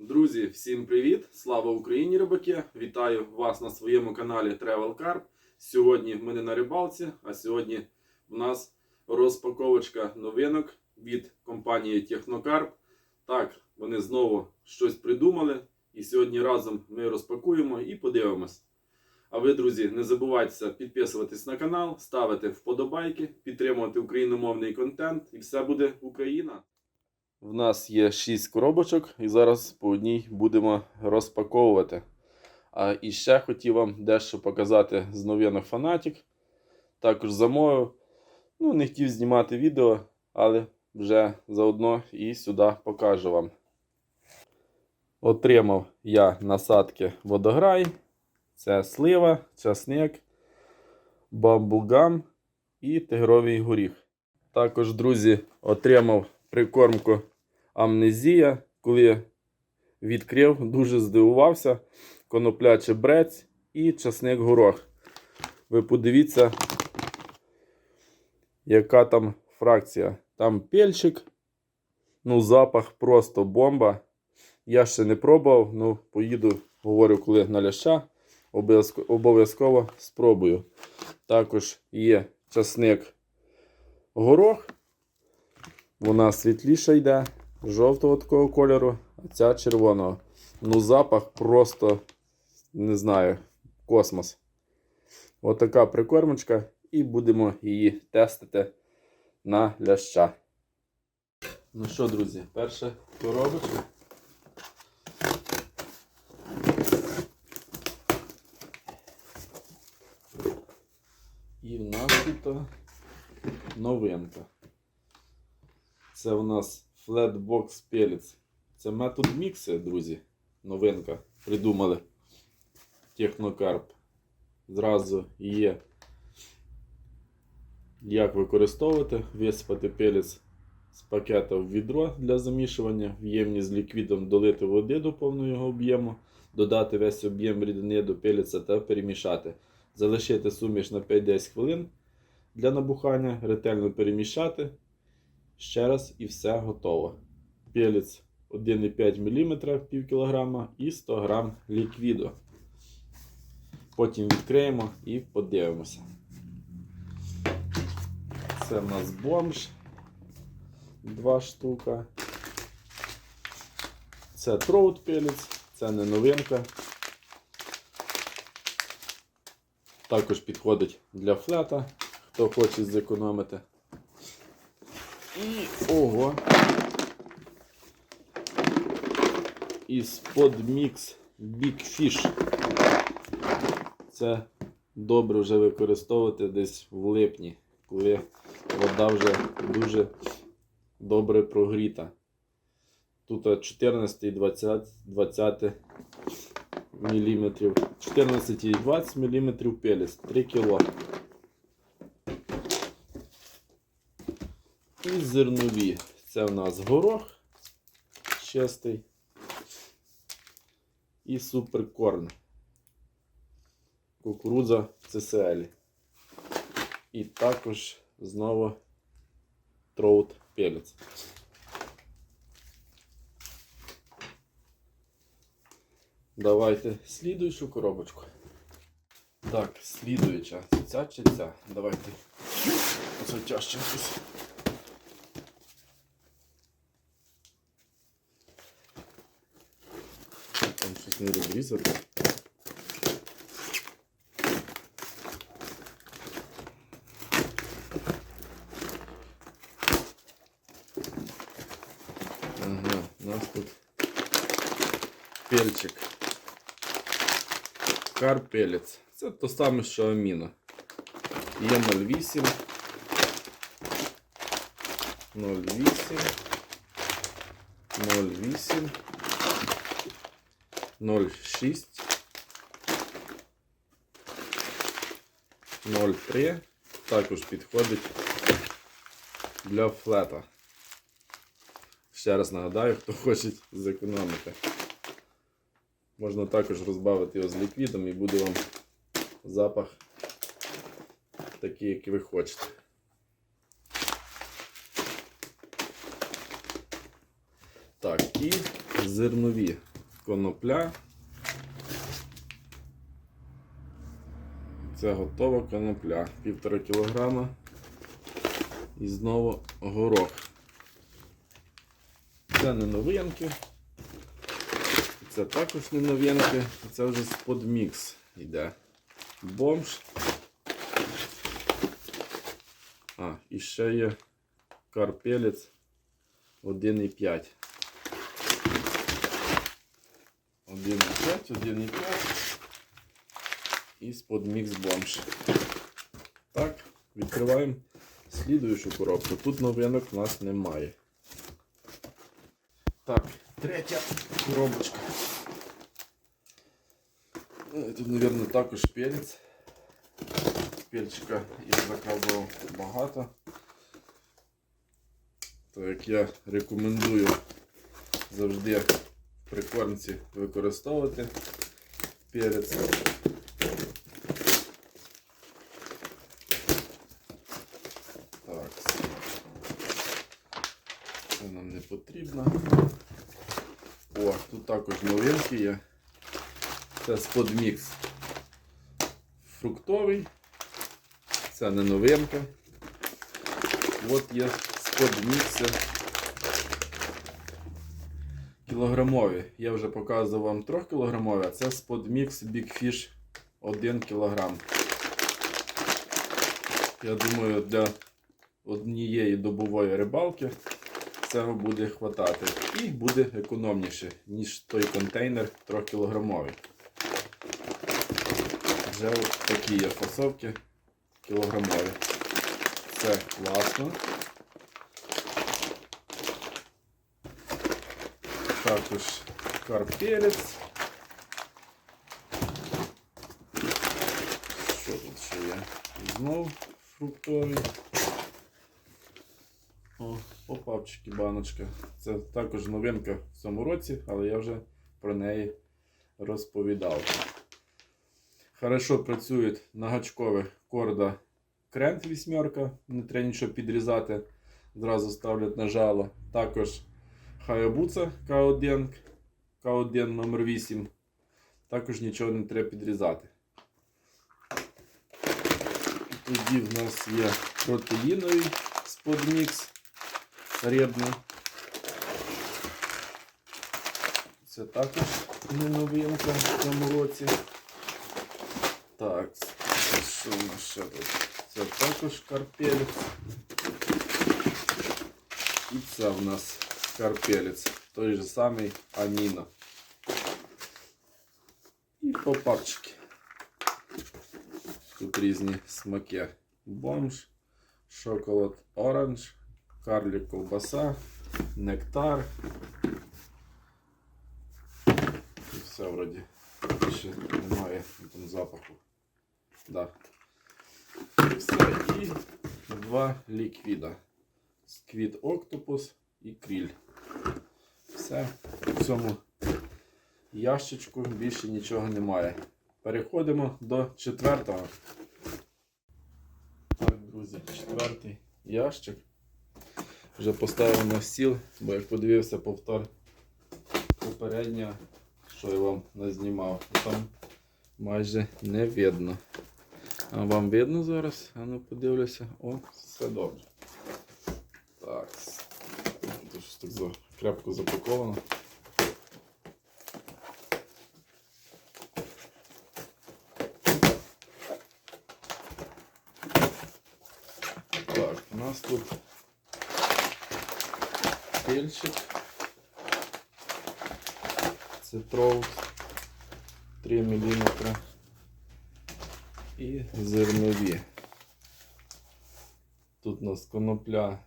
Друзі, всім привіт! Слава Україні, рибаки! Вітаю вас на своєму каналі Travel Carp. Сьогодні ми не на рибалці, а сьогодні в нас розпаковочка новинок від компанії Технокарп. Так, вони знову щось придумали. І сьогодні разом ми розпакуємо і подивимось. А ви, друзі, не забувайте підписуватись на канал, ставити вподобайки, підтримувати україномовний контент, і все буде Україна. В нас є 6 коробочок, і зараз по одній будемо розпаковувати. А і ще хотів вам дещо показати з новинок Фанатік. Також замовив. Ну, не хотів знімати відео, але вже заодно і сюди покажу вам. Отримав я насадки водограй. Це слива, часник, бамбугам і тигровий горіх. Також, друзі, отримав прикормку амнезія. Коли відкрив, дуже здивувався. Коноплячий брець і часник горох. Ви подивіться, яка там фракція. Там пельчик. Ну, запах просто бомба. Я ще не пробував, ну поїду, говорю, коли на. Обов'язково обов'язково спробую. Також є часник горох. Вона світліша йде, жовтого такого кольору, а ця червоного. Ну, запах просто, не знаю, космос. Отака прикормочка, і будемо її тестити на ляща. Ну що, друзі, перша коробочка. І в нас тут новинка. Це у нас Flatbox Pellets. Це метод мікси, друзі. Новинка. Придумали. Технокарп. Зразу є. Як використовувати, висипати пелець з пакета в відро для замішування, в ємність з ліквідом долити води до повного його об'єму, додати весь об'єм рідини до пелеця та перемішати. Залишити суміш на 5-10 хвилин для набухання, ретельно перемішати. Ще раз і все готово. Пелець 1,5 мм пів кілограма і 100 г ліквіду. Потім відкриємо і подивимося. Це в нас бомж. Два штука. Це троут пелець, це не новинка. Також підходить для флета, хто хоче зекономити. І ого. Із подмікс Big Fish. Це добре вже використовувати десь в липні, коли вода вже дуже добре прогріта. Тут 14 і 20, 20 мм. 14 і 20 мм пелець, 3 кг. І зернові. Це в нас горох чистий. І суперкорн. Кукурудза CCL. І також знову троут пелець. Давайте слідуючу коробочку. Так, слідуюча. Ця чи ця? Давайте. Оце не розрізати. Ага, у нас тут пельчик. Карпелець. Це то саме, що аміно. Є 0,8. 0,8. 0,8. 0,6. 0,3. Також підходить для флета. Ще раз нагадаю, хто хоче зекономити. Можна також розбавити його з ліквідом і буде вам запах такий, який ви хочете. Так, і зернові конопля. Це готова конопля. Півтора кілограма. І знову горох. Це не новинки. Це також не новинки. Це вже з подмікс йде. Бомж. А, і ще є карпелець 1,5. 1,5, 1,5 і з-под мікс бомж. Так, відкриваємо слідуючу коробку. Тут новинок у нас немає. Так, третя коробочка. Е, Тут, мабуть, також перець. Перчика я заказував багато. Так як я рекомендую завжди прикормці використовувати перець. Так. Це нам не потрібно. О, тут також новинки є. Це сподмікс фруктовий. Це не новинка. От є сподмікси кілограмові. Я вже показував вам 3 кілограмові, а це сподмікс Big Fish 1 кілограм. Я думаю, для однієї добової рибалки цього буде хватати. І буде економніше, ніж той контейнер 3 кілограмовий. Вже такі є фасовки кілограмові. Це класно. Також карпелець. Що тут ще є? Знов фруктовий. О, попапчики, баночка. Це також новинка в цьому році, але я вже про неї розповідав. Хорошо працюють на гачкових корда крент вісьмерка, не треба нічого підрізати, зразу ставлять на жало. Також Hayabusa K1, K1 номер 8 Також нічого не треба підрізати. Тоді в нас є протеїновий сподмікс рибний. Це також не новинка в цьому році. Так, що у нас ще тут? Це також карпелець. І це в нас карпелець. Той же самий Аміно. І попапчики. Тут різні смаки. Бомж, шоколад оранж, карлік ковбаса, нектар. І все вроді. Ще немає там запаху. Да. І все. І два ліквіда. Сквіт Октопус І кріль. Все. В цьому ящичку більше нічого немає. Переходимо до четвертого. Так, друзі, четвертий ящик. Вже поставив на стіл, бо як подивився повтор попереднього, що я вам назнімав, там майже не видно. А вам видно зараз? А ну подивлюся. О, все добре. Так. Тут щось так за- крепко запаковано. Так, у нас тут пельчик. Цитров 3 мм. І зернові. Тут у нас конопля.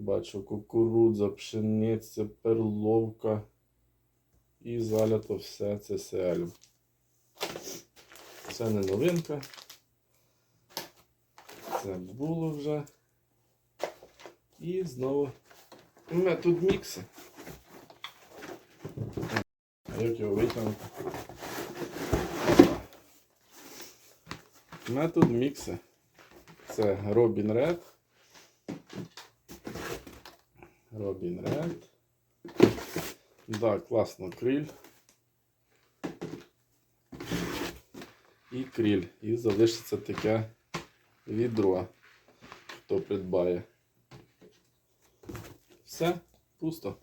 Бачу кукурудза, пшениця, перловка. І залято все це селем. Це не новинка. Це було вже. І знову метод мікси. Як його витягнути? Метод мікси. Це Robin Red. Robin Red. Да, класно, криль. І криль. І залишиться таке відро, хто придбає. Все, пусто.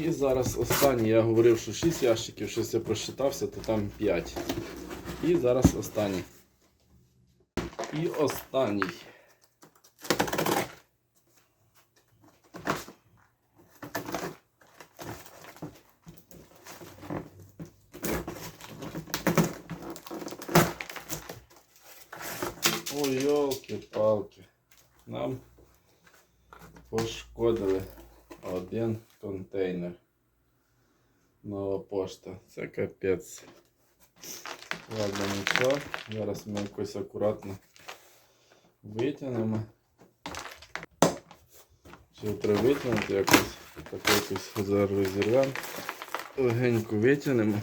І зараз останній. Я говорив, що 6 ящиків, щось я просчитався, то там 5. І зараз останній. І останній. Ой, йолки-палки. Нам пошкодили один контейнер. Нова пошта. Це капець. Ладно, нічого. Зараз ми якось акуратно витягнемо. Чи треба витягнути якось? Так якось зараз розірвемо. Легенько витягнемо.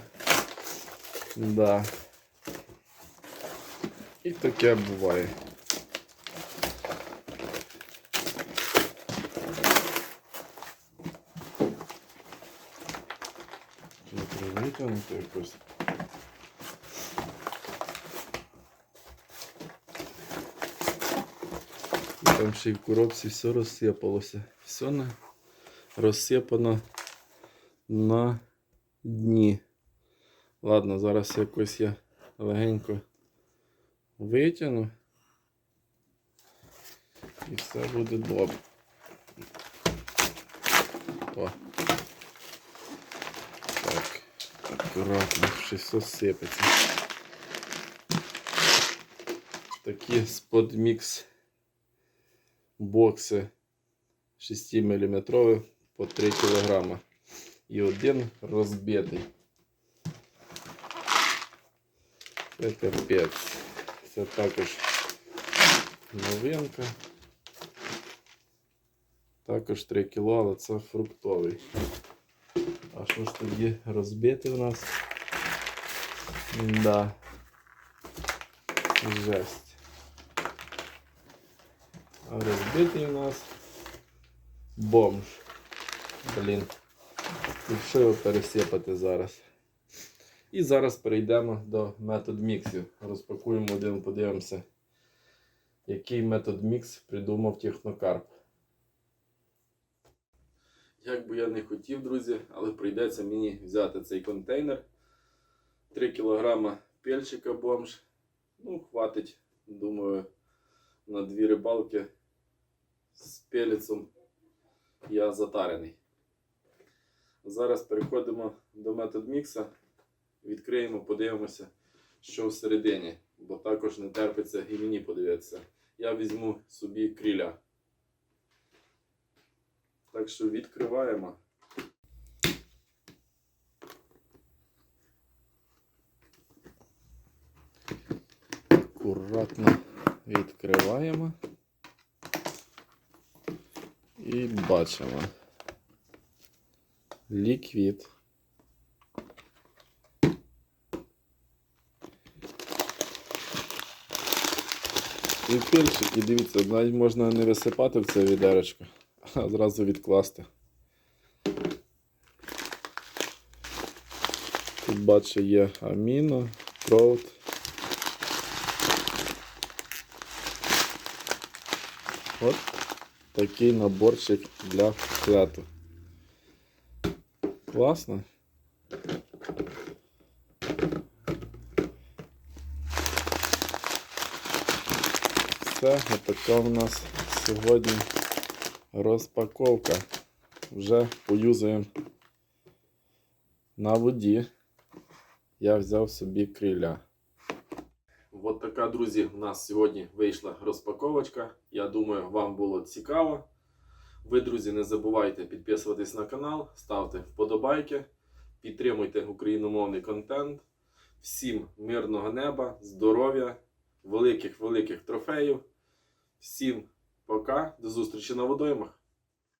Да. І таке буває. І Там ще й в коробці все розсипалося. Все на... розсипано на дні. Ладно, зараз якось я легенько витягну. І все буде добре. О. Так, акуратно, щось все сипеться. Такі сподмікс бокси 6 мм по 3 кг. І один розбитий. Це капець. Це також новинка. Також 3 кг, але це фруктовий. А що ж тоді розбити в нас? Да. Жесть. А розбитий у нас бомж. Блін. І що його пересипати зараз? І зараз перейдемо до метод міксів. Розпакуємо один, подивимося, який метод мікс придумав Технокарп. Як би я не хотів, друзі, але прийдеться мені взяти цей контейнер. 3 кг пельчика бомж. Ну, хватить, думаю, на дві рибалки з пелецом я затарений. Зараз переходимо до метод мікса. Відкриємо, подивимося, що всередині, бо також не терпиться і мені подивитися. Я візьму собі кріля. Так що відкриваємо. Акуратно відкриваємо. І бачимо. Ліквід. І пільчик, і дивіться, навіть можна не висипати в це відерочко, а зразу відкласти. Тут бачу є аміно, проут. От такий наборчик для флету. Класно. Все, така у нас сьогодні розпаковка. Вже поюзаємо на воді. Я взяв собі криля. От така, друзі, у нас сьогодні вийшла розпаковочка. Я думаю, вам було цікаво. Ви, друзі, не забувайте підписуватись на канал, ставте вподобайки, підтримуйте україномовний контент. Всім мирного неба, здоров'я, великих-великих трофеїв. Всім пока, до зустрічі на водоймах.